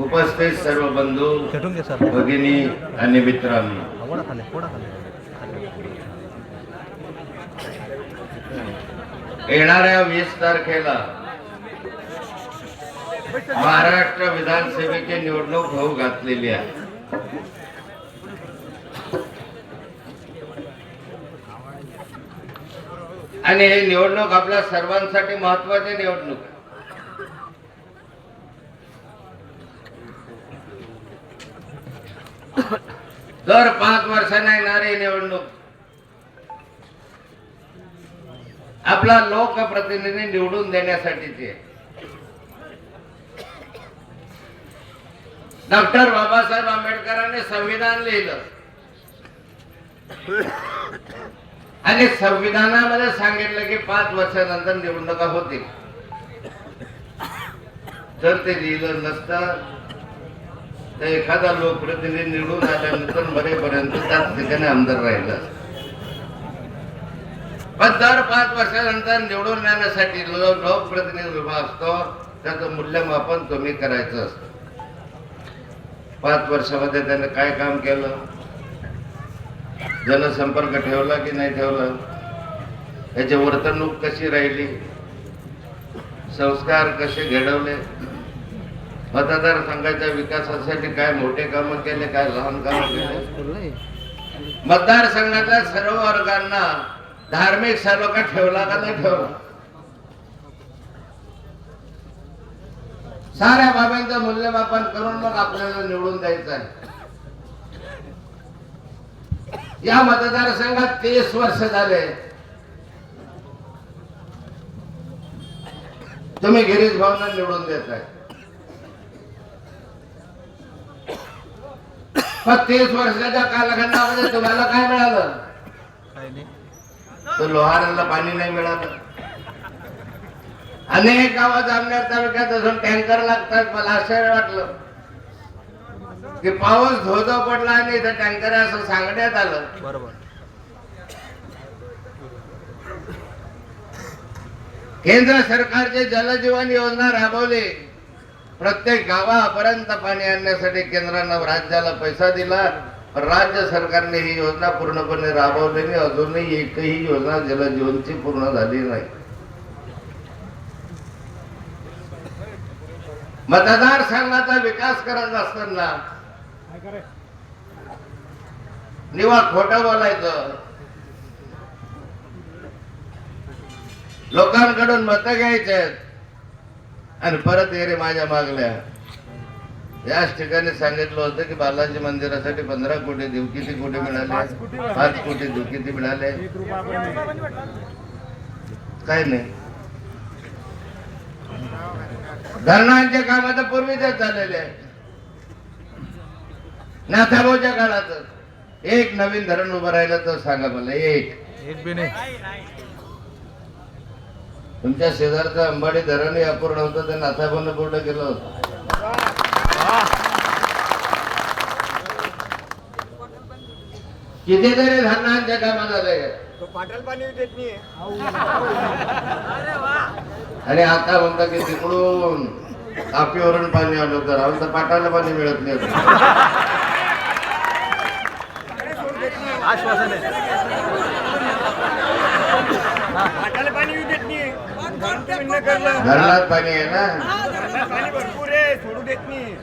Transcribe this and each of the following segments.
उपस्थित सर्व बंधू भगिनी आणि मित्रांनो. येणाऱ्या वीस तारखेला महाराष्ट्र विधानसभेची निवडणूक होऊ घातलेली आहे. आणि ही निवडणूक आपल्या सर्वांसाठी महत्वाची निवडणूक आहे. दर पाच वर्षांना येणारी निवडणूक. आपला लोकप्रतिनिधी निवडून देण्यासाठीची आहे. डॉक्टर बाबासाहेब आंबेडकरांनी संविधान लिहिलं. आणि संविधानामध्ये सांगितलं की पाच वर्षानंतर निवडणुका होतील. जर ते लिहिलं नसतं तर एखादा लोकप्रतिनिधी निवडून आल्यानंतर मरेपर्यंत त्याच ठिकाणी आमदार राहिला. पण दर पाच वर्षानंतर निवडून येण्यासाठी लोकप्रतिनिधी उभा असतो त्याचं मूल्यमापन तुम्ही करायचं असतं. पाच वर्षामध्ये त्याने काय काम केलं? जनसंपर्क ठेवला की नाही ठेवला? त्याची वर्तणूक कशी राहिली? संस्कार कसे घडवले? मतदारसंघाच्या विकासासाठी काय मोठे कामं केले काय लहान कामं केले? मतदारसंघातल्या सर्व वर्गांना धार्मिक सलोखा ठेवला का नाही ठेवला? साऱ्या बाबांचं मूल्यमापन करून मग आपल्याला निवडून द्यायचं आहे. या मतदारसंघात तीस वर्ष झाले. तुम्ही गिरीश भावना निवडून देत आहे पण तीस वर्षाच्या कालखंडामध्ये तुम्हाला काय मिळालं? काही नाही तर लोहाराला पाणी नाही मिळालं. अनेक गावात जामनेर तालुक्यात अजून टँकर लागतात मला आश्चर्य वाटलं. की पाऊस धोधो पडला आणि इथं टँकर असं सांगण्यात आलं. बरोबर. केंद्र सरकारचे जलजीवन योजना राबवली. प्रत्येक गावापर्यंत पाणी आणण्यासाठी केंद्रानं राज्याला पैसा दिला. राज्य सरकारने ही योजना पूर्णपणे राबवलेली अजूनही एकही योजना जलजीवनची पूर्ण झाली नाही. मतदार संघाचा विकास करत असताना निवा खोट बोलायचं. लोकांकडून मत घ्यायचे आहेत आणि परत ये रे माझ्या मागल्या याच ठिकाणी सांगितलं होतं की बालाजी मंदिरासाठी पंधरा कोटी देऊ. किती कोटी मिळाले? पाच कोटी देऊ. किती मिळाले? काय नाही. धरणांचे काम आता पूर्वीच झालेले आहे. नाथाभाऊच्या काळात एक नवीन धरण उभं राहिलं तर सांगा मला एक. एक बी नाही. तुमच्या शेजारचं अंबाडी धरण अपूर्ण होतं ते नाथाभाऊनं पूर्ण केलं होतं. कितीतरी धरणांच्या कामा झाले पाटाल पाणी देत नाही आणि आता म्हणता की तिकडून तापीवरून पाणी आलं तर आमचं पाटाला पाणी मिळत नाही. आश्वासन आहे पाटाला पाणी येऊ देत नाही धरण तुम्ही न करलं धरणात पाणी आहे ना? पाणी भरपूर आहे सोडू देत नाही.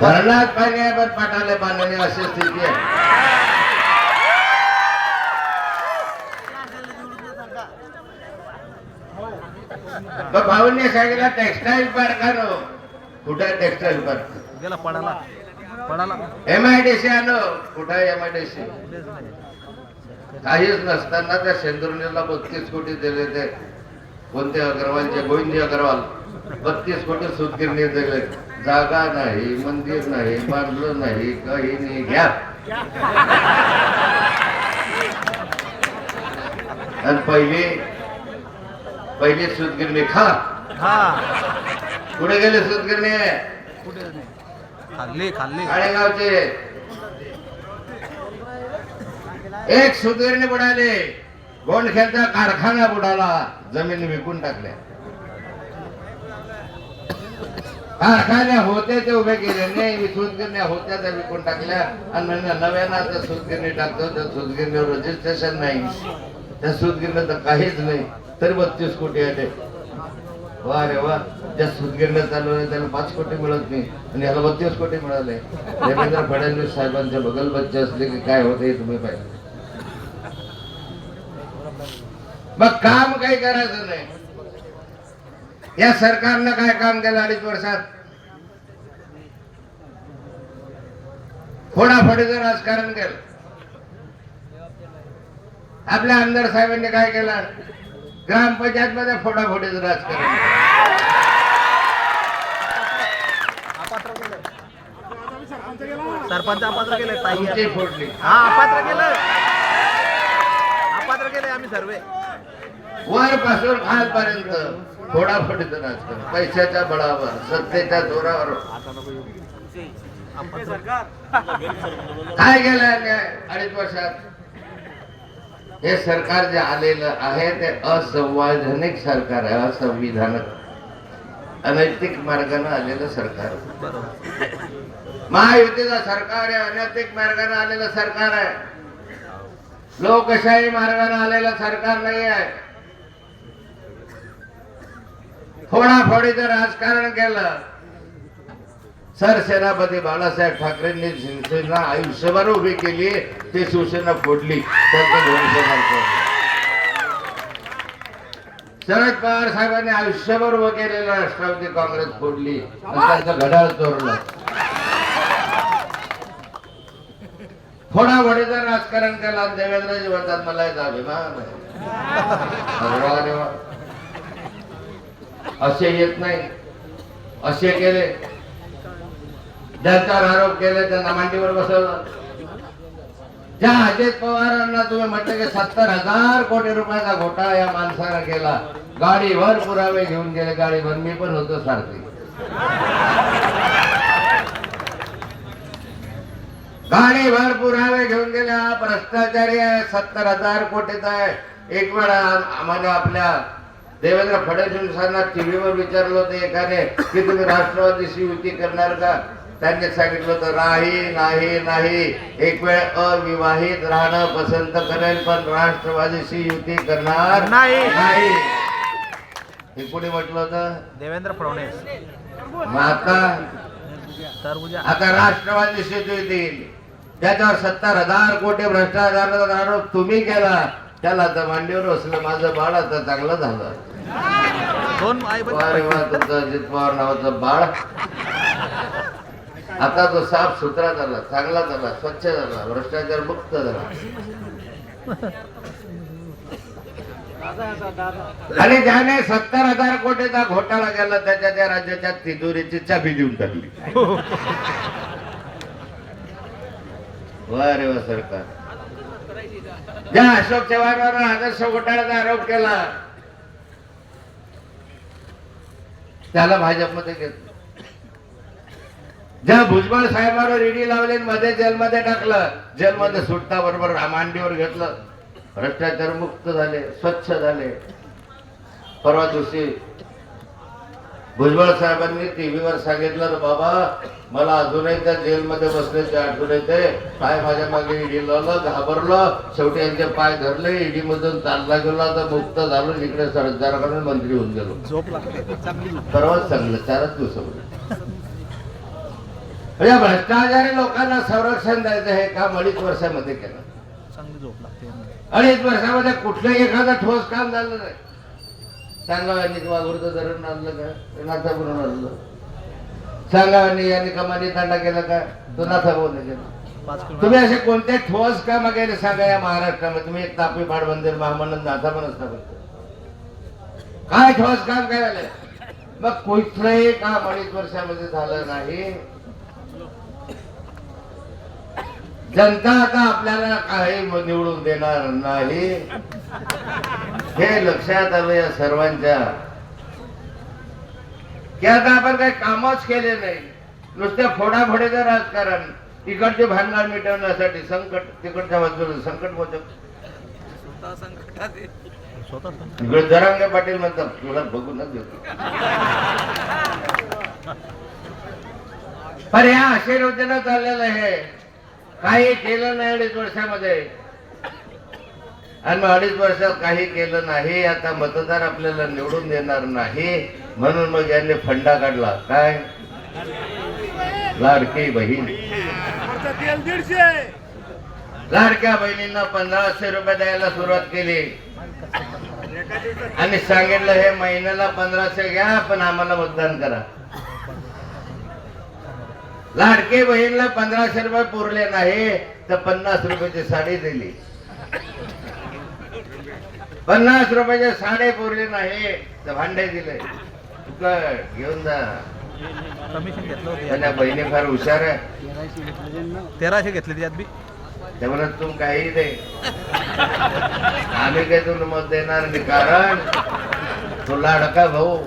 धरणात पाणी आहे पण पाटाला पाणी नाही अशी स्थिती आहे. भाऊंनी सांगितलं टेक्सटाईल पार्क आणो. कुठे टेक्सटाईल पार्क गेला पडाला. पडाला. एम आय डी सी आणो. कुठे आहे एम आय डी सी कुठेच नाही. काहीच नसताना त्या शेंदुर्णीला बत्तीस कोटी दिले ते. कोणते अग्रवालचे गोविंदी अग्रवाल. बत्तीस कोटी सुतगिरणी दिले जागा नाही मंदिर नाही बांधलं नाही काही नाही. घ्या. आणि पहिली पहिली सुतगिरणी खा. हा पुढे गेले सुतगिरणी? खाल्ली खाल्ली. काळेगावचे एक सुतगिरणी बुडाली. गोंडखेलचा कारखाना बुडाला जमीन विकून टाकल्या. कारखाने होते ते उभे केले नाही सूतगिरण्या होत्या त्या विकून टाकल्या. आणि म्हणजे नव्यानं त्या सूतगिरणी टाकतो त्या सूतगिरणीवर रजिस्ट्रेशन नाही. त्या सूतगिरणी तर काहीच नाही तरी बत्तीस कोटी आहे वा रे वा ज्या सूतगिरण्या चालू आहे त्याला पाच कोटी मिळत नाही आणि याला बत्तीस कोटी मिळाले. देवेंद्र फडणवीस साहेबांच्या बगल बच्चे असले की काय होते तुम्ही पाहिजे मग काम काही करायचं नाही. या सरकारनं काय काम केलं अडीच वर्षात? फोडाफोडीचं राजकारण केलं. आपल्या आमदार साहेबांनी काय केलं? ग्रामपंचायत मध्ये फोडाफोडीचं राजकारण. सरपंच अपात्र केले फोडली हा अपात्र केलं. अपात्र केले आम्ही सर्व. वर पासून खालपर्यंत फोडाफोडीचं राजकारण पैशाच्या बळावर सत्तेच्या जोरावर. काय केलं अडीच वर्षात. हे सरकार जे आलेलं आहे ते असंवैधानिक सरकार आहे असंविधानक. अनैतिक मार्गाने आलेलं सरकार. महायुतीचं सरकार आहे अनैतिक मार्गाने आलेलं सरकार आहे. लोकशाही मार्गाने आलेलं सरकार नाही आहे फोडाफोडीचं राजकारण केलं. सर सेनापती बाळासाहेब ठाकरेंनी शिवसेना आयुष्यभर उभी केली ती शिवसेना फोडली. शरद पवार साहेबांनी आयुष्यभर उभं केलेलं राष्ट्रवादी काँग्रेस फोडली आणि त्यांचं घड्याळ चोरलं. फोडाफोडीचं राजकारण केलं देवेंद्रजी म्हणतात मला याचा अभिमान आहे. असे येत नाही. असे केले. ज्यांचा आरोप केले त्यांना मांडीवर बसवलं. ज्या अजित पवारांना तुम्ही म्हटलं की सत्तर हजार कोटी रुपयाचा घोटाळा या माणसानं केला. गाडीवर पुरावे घेऊन गेले. गाडीवर मी पण होतो सारखी. गाडीवर पुरावे घेऊन गेले भ्रष्टाचारी आहे. सत्तर हजार कोटीचा आहे. एक वेळा आम्हाला आपल्या देवेंद्र फडणवीसांना टीव्हीवर विचारलं होतं एकाने की तुम्ही राष्ट्रवादीशी युती करणार का? त्यांनी सांगितलं होतं नाही नाही नाही. एक वेळ अविवाहित राहणं पसंत करेल पण राष्ट्रवादीशी युती करणार नाही. नाही. हे कोणी म्हटलं होतं? देवेंद्र फडणवीस. मग आता आता राष्ट्रवादी शेतू येतील. त्याच्यावर सत्तर हजार कोटी भ्रष्टाचाराचा आरोप तुम्ही केला. त्याला तर मांडीवर बसलं माझं बाळ आता चांगलं झालं. दोन आई अजित पवार नावाचं बाळ. आता तो साफ सुथरा झाला चांगला झाला स्वच्छ झाला भ्रष्टाचार मुक्त झाला. आणि ज्याने सत्तर हजार कोटीचा घोटाळा केला त्याच्या त्या राज्याच्या तिजोरीची चाबी देऊन टाकली. वा रे वा सरकार. ज्या अशोक चव्हाणावर आदर्श घोटाळ्याचा आरोप केला त्याला भाजपमध्ये घेतलं ज्या भुजबळ साहेबांवर रेडी लावले आणि मध्ये जेलमध्ये टाकलं जेलमध्ये सुटता बरोबर रामांडीवर घेतलं. भ्रष्टाचार मुक्त झाले स्वच्छ झाले. परवा दिवशी भुजबळ साहेबांनी टीव्हीवर सांगितलं "रे बाबा मला अजूनही त्या जेलमध्ये बसण्याची आठवण येते. काय माझ्या मागे ईडी लावलं घाबरलं. शेवटी यांचे पाय धरले ईडी मधून चालला गेला तर मुक्त झालो इकडे सरदाराकडे मंत्री होऊन गेलो. परवाच चांगलं चारच दिवसामध्ये. म्हणजे भ्रष्टाचारी लोकांना संरक्षण द्यायचं हे काम अडीच वर्षामध्ये केलं. अडीच वर्षामध्ये कुठलंही एखादं ठोस काम झालं नाही. सांगावानी वाघुरचं धरण आणलं का? नाथापूरून आणलं सांगावानी यांनी कमानी तांडा केला का? तो नाथापूरने केला. तुम्ही असे कोणते ठोस काम केले सांगा या महाराष्ट्रामध्ये? तुम्ही एक तापी पाड मंदिर महामंडळ नाथा पण असता काय ठोस काम करायला? मग कुठलंही काम अडीच वर्षामध्ये झालं नाही. जनता आता आपल्याला काही निवडून देणार नाही. हे लक्षात आलं या सर्वांच्या. की आता आपण काही कामच केले नाही. नुसत्या फोडाफोडीचं राजकारण इकडचे भांडण मिटवण्यासाठी संकट तिकडच्या बाजूला संकट मोचक. स्वतः इकडे जरांगे पाटील म्हणतात तुला बघूनच घेतो पण अशा योजना चाललेलं आहे काही केलं नाही अडीच वर्षामध्ये. आणि मग अडीच वर्षात काही केलं नाही आता मतदार आपल्याला निवडून देणार नाही म्हणून मग यांनी फंडा काढला. काय? लाडकी बहीण. लाडक्या बहिणींना पंधराशे रुपये द्यायला सुरुवात केली. आणि सांगितलं हे महिन्याला पंधराशे घ्या पण आम्हाला मतदान करा. लाडके बहीणला पंधराशे रुपये पुरले नाही तर पन्नास रुपयाची साडी दिली. पन्नास रुपयाचे साडे पुरले नाही. तर भांडे दिले. घेऊन जा. कमिशन घेतलं. बहिणी फार हुशार आहे. तेराशे घेतले त्यात बी. ते म्हणत तुम काही दे. आम्ही काही तुला मत देणार नाही. कारण तो लाडका भाऊ.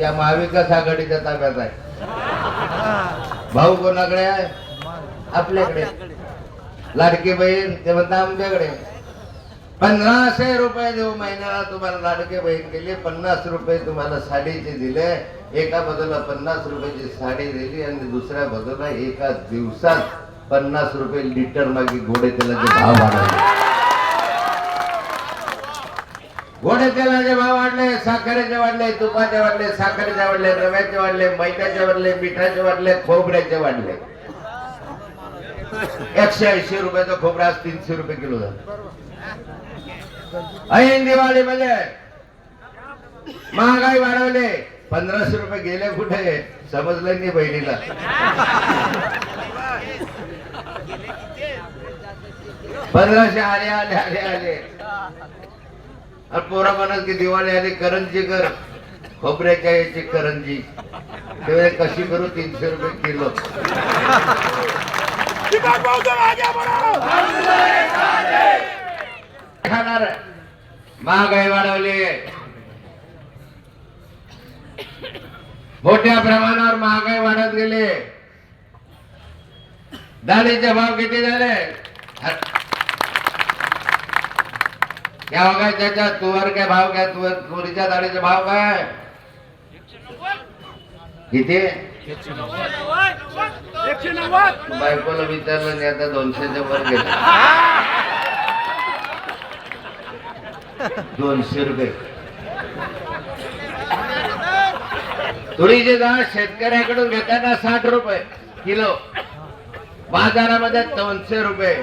या महाविकास आघाडीच्या ताब्यात आहे. भाऊ कोणाकडे आहे? आपल्याकडे. लाडकी बहीण ते म्हणता आमच्याकडे. पंधराशे रुपये देऊ महिन्याला तुम्हाला लाडके बहीण केली पन्नास रुपये तुम्हाला साडीचे दिले एका बाजूला पन्नास रुपयाची साडी दिली आणि दुसऱ्या बाजूला एका दिवसात पन्नास रुपये लिटर मागे घोडे तेलाचे भाव वाढले. घोडे तेलाचे भाव वाढले साखरेचे वाढले तुपाचे वाढले साखरेचे वाढले रव्याचे वाढले मैद्याचे वाढले मिठाचे वाढले खोबऱ्याचे वाढले. एकशे ऐंशी रुपयाचा खोबरा आज तीनशे रुपये किलो झाला. ऐन दिवाळीमध्ये महागाई वाढवले. पंधराशे रुपये गेले कुठे? समजलं नाही बहिणीला. पंधराशे आले आले आले आले. आणि पोरा म्हणत की दिवाळी आली करंजी कर. खोबऱ्याच्या याची करंजी. तेव्हा कशी करू? तीनशे रुपये किलो दीपक भाऊ जरा आगे बढ़ो खाणार महागाई वाढवली. मोठ्या प्रमाणावर महागाई वाढत गेली. डाळीचे भाव किती झाले? या बघा त्याच्या तुवर काय भाव काय? तुवर तुरीच्या डाळीचे भाव काय? किती? बायकोला विचारलं नाही आता दोनशेच्या वर गेले दोनशे रुपये तुरीची डाळ शेतकऱ्याकडून घेताना साठ रुपये किलो. बाजारामध्ये दोनशे रुपये.